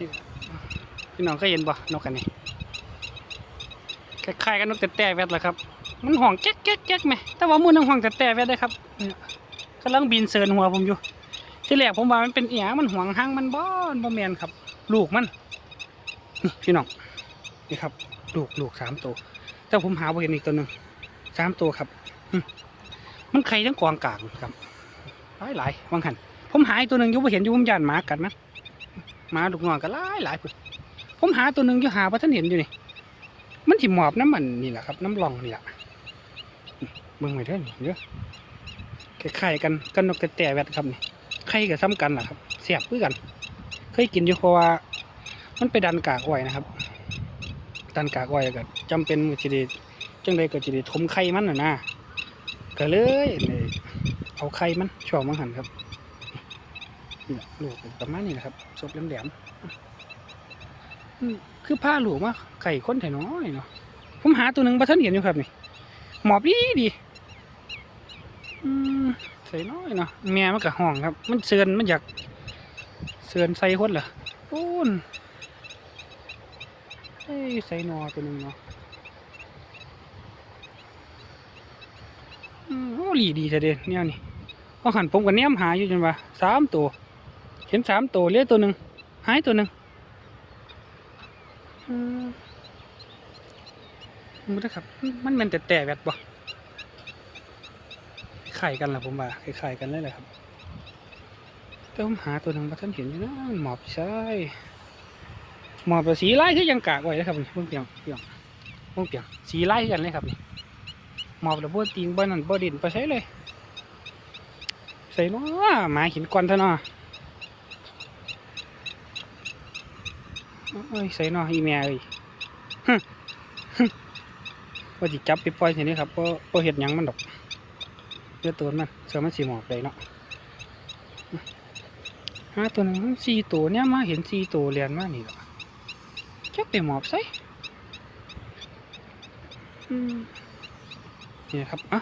นี่พี่น้องเคยเห็นบ่นกกันนี่คล้ายๆกับนกแต่แต่แวดแหละครับ มันห่องแก๊กแก๊กแก๊กไหมแต่ว่ามือนึงห่องแต่แต่แวดได้ครับเนี่ยกำลังบินเซินหัวผมอยู่ ที่แรกผมว่ามันเป็นเอียมันห่วงหางมันบ่อนบ่แมนครับ ลูกมันนี่พี่น้องนี่ครับ ลูกลูกสามตัวแต่ผมหาบ่เห็นอีกตัวหนึ่งสามตัวครับมันไข่ทั้งกองกลางครับหลายหลายๆบางหันผมหาอีกตัวหนึ่งอยังบ่เห็นอยู่ผมย่านหมากัดมัน หมาลูกน้องก็หลายหลายพุ่นผมหาตัวหนึ่งอยู่หาพระท่านเห็นอยู่นี่ มันถิหมอบน้ำมันนี่แหละครับ น้ำรองนี่แหละนี่เบิ่งไว้เด้อนี่เด้อคล้ายๆกันกันนกแต่แวดครับนี่ไข่กับซ้ำกันล่ะครับเสียบคือกัน เคยกินอยู่เพราะว่า มันไปดันกากอ้อยนะครับ ดันกากอ้อยก็จำเป็นมือจิไดีจังใดก็จิไดีทมไข่มันน่ะนะก็เลยเอาไข่มันช่วงมังหันครับ นี่แหละลูกประมาณนี้นะครับศพแหลมๆคือผ้าหลูมาไข่ข้นไถน้อยเนาะผมหาตัวหนึ่งบัทันเห็นอยู่ครับนี่หมอบดีดีใส่น้อยเนาะแม่มันก็ห้องครับ มันเสือนมันอยากเสือนใส่คนเหรอปูนเฮ้ยใส่นอตัวหนึ่งเนาะอืมโอ้หลีดีเด็จเนี่ยนี่พอหันผมกับเนี้ยมหาอยู่จนว่าสามตัว เห็นสามตัวเลี้ยตัวหนึ่งหายตัวหนึ่งมันนะครับ มันเป็นแต่แต่แบบบ่ไข่กันล่ะผมว่าไข่กันเลยแหละครับแต่ผมหาตัวหนึ่งมาท่านเห็นอยู่นะหมอบใช่หมอบแบบสีไล่คือยังกากไว้นะครับนี่เพิ่งเปียงเปียงเพิ่งเปียงสีไล่กันเลยครับนี่หมอบแล้วบ่ตีงบ่นั่นบ่ดินไปใช้เลย ใส่เนาะหมาหินก้อนท่าเนาะ เอ้ยใส่นาะอีแม่เอ้ยว่าจิจับไปปล่อยทีนี้ครับบ่บ่เห็ดยังมันดอกเลือดตัวมันเสือมันสีหมอบเลยเนาะหาตัวหนึงสี่ตัวเนี่ยมาเห็นสี่ตัวเรียนมานี่หรอจักไปหมอบใส่นี่ครับอะ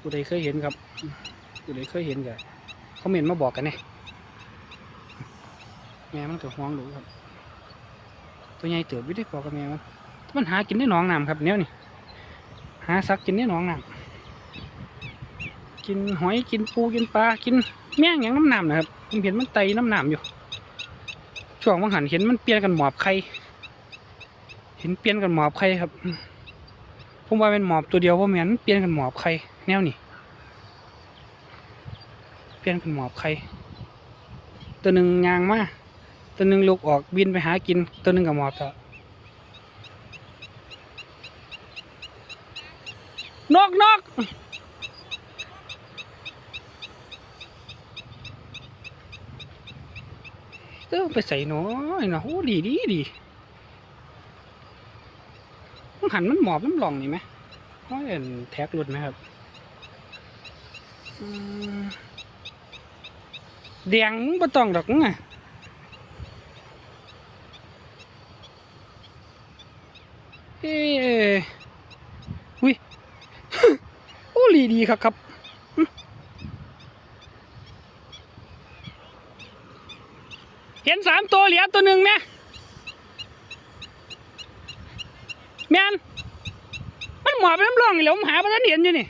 ผู้ใดเคยเห็นครับผู้ใดเคยเห็นกันคอมเมนมาบอกกันเนี่ยแม่มันเก็ห่วงหลูครับ ตัวใหญ่เติบอยู่ได้พอกับแม่มันมันหากินได้หนองน้ำครับเนี้ยนี่หาซักกินได้หนองน้ำกินหอยกินปูกินปลากินแม่งอย่างน้ำน้ำนะครับผมเห็นมันไตน้ำหนามอยู่ ช่วงบางหันเห็นมันเปลี่ยนกันหมอบไข่เห็นเปลี่ยนกันหมอบไข่ครับผมว่าเป็นหมอบตัวเดียวผมเห็นมันเปลี่ยนกันหมอบไข่แนวนี้เปลี่ยนกันหมอบไข่ตัวหนึ่งยางมาก ตัวหนึ่งลุกออกบินไปหากิน ตัวหนึ่งกับหมอบต่อะนกนกเออไปใส่น้อยนะโอ้ดีดีดีมันหันมันหมอบน้ำหลองนี่ไหมเพราะเห็นแท็กหลุดไหมครับแดงมึงบ่ต้องดอกมึงอะ เอ้ยอุ้ยโอ้ดีดีครับครับเห็นสามตัวเหลือตัวหนึ่งไหมแมนมันหมอบไปน้ำร่องนี่แหล้วมหาพระท่านเห็นอยู่นี่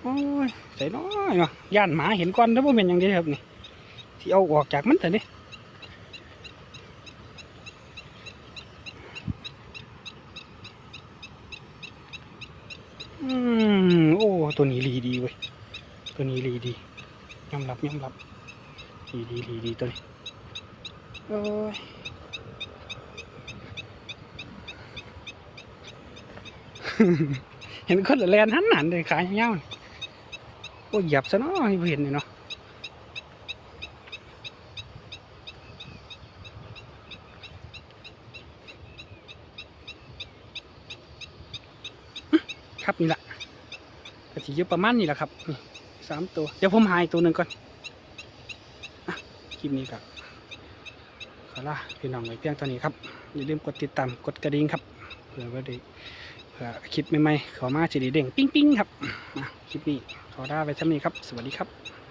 โอ้ยใส่น้อยเนาะย่านหมาเห็นก้อนแล้วผมเป็นอย่างนี้ครับนี่ที่เอาออกจากมันเถอะนี่ อืมโอ้ ตัวนี้รีดีเว้ย ตัวนี้รีดียอมรับยอมรับดีดีดีดีตัวนี้โอ้ยเห็นคนละแลนหันหนันเลยขายเงาๆนี่โอ้ยหยับซะเนาะให้เห็นเลยเนาะครับนี่แหละ กะทิอยู่ประมาณนี้แหละครับนี่สามตัว เดี๋ยวผมหาอีกตัวหนึ่งก่อนคลิปนี้ครับขอลาพี่น้องไว้เพียงเท่านี้ครับ อย่าลืมกดติดตามกดกระดิ่งครับเพื่อว่าได้เพื่อคลิปใหม่ๆขอมาจะดีเด้งปิ้งๆครับอะคลิปนี้ขอลาไปเท่านี้ครับ สวัสดีครับ